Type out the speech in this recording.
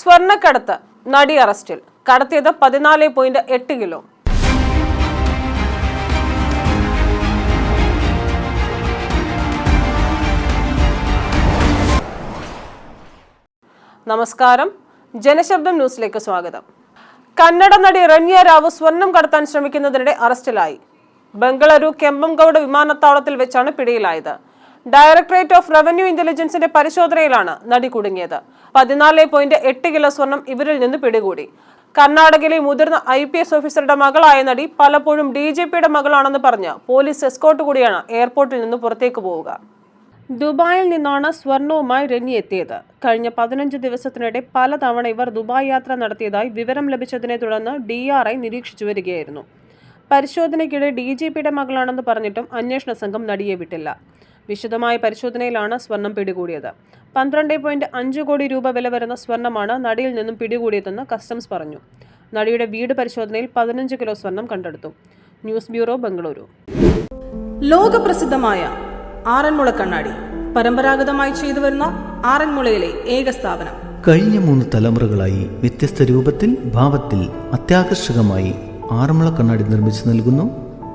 സ്വർണക്കടത്ത് നടി അറസ്റ്റിൽ. കടത്തിയത് പതിനാല് പോയിന്റ് എട്ട് കിലോ. നമസ്കാരം. ജനശബ്ദം ന്യൂസിലേക്ക് സ്വാഗതം. കന്നഡ നടി റണ്യ റാവു സ്വർണം കടത്താൻ ശ്രമിക്കുന്നതിനിടെ അറസ്റ്റിലായി. ബംഗളൂരു കെമ്പംഗൌഡ് വിമാനത്താവളത്തിൽ വെച്ചാണ് പിടിയിലായത്. ഡയറക്ടറേറ്റ് ഓഫ് റവന്യൂ ഇന്റലിജൻസിന്റെ പരിശോധനയിലാണ് നടി കുടുങ്ങിയത്. പതിനാല് പോയിന്റ് എട്ട് കിലോ സ്വർണം ഇവരിൽ നിന്ന് പിടികൂടി. കർണാടകയിലെ മുതിർന്ന ഐ പി എസ് ഓഫീസറുടെ മകളായ നടി പലപ്പോഴും ഡി ജെ പിയുടെ മകളാണെന്ന് പറഞ്ഞ് പോലീസ് എസ്കോട്ട് കൂടിയാണ് എയർപോർട്ടിൽ നിന്ന് പുറത്തേക്ക് പോവുക. ദുബായിൽ നിന്നാണ് സ്വർണവുമായി രനി എത്തിയത് കഴിഞ്ഞ പതിനഞ്ച് ദിവസത്തിനിടെ പലതവണ ഇവർ ദുബായ് യാത്ര നടത്തിയതായി വിവരം ലഭിച്ചതിനെ തുടർന്ന് ഡി ആർ ഐ നിരീക്ഷിച്ചു വരികയായിരുന്നു. പരിശോധനയ്ക്കിടെ ഡി ജി പിയുടെ മകളാണെന്ന് പറഞ്ഞിട്ടും അന്വേഷണ സംഘം നടിയെ വിട്ടില്ല. വിശദമായ പരിശോധനയിലാണ് സ്വർണം പിടികൂടിയത്. പന്ത്രണ്ട് പോയിന്റ് അഞ്ച് കോടി രൂപ വില വരുന്ന സ്വർണമാണ് നടിയിൽ നിന്നും പിടികൂടിയതെന്ന് കസ്റ്റംസ് പറഞ്ഞു. നടിയുടെ വീട് പരിശോധനയിൽ പതിനഞ്ച് കിലോ സ്വർണം കണ്ടെടുത്തു. News bureau Bengaluru. ലോകപ്രസിദ്ധമായ ആറന്മുള കണ്ണാടി. പരമ്പരാഗതമായി ചെയ്തു വരുന്ന ആറന്മുളയിലെ ഏക സ്ഥാപനം. കഴിഞ്ഞ മൂന്ന് തലമുറകളായി വ്യത്യസ്ത രൂപത്തിൽ ഭാവത്തിൽ അത്യാകർഷകമായി ആറന്മുള കണ്ണാടി നിർമ്മിച്ചു നൽകുന്നു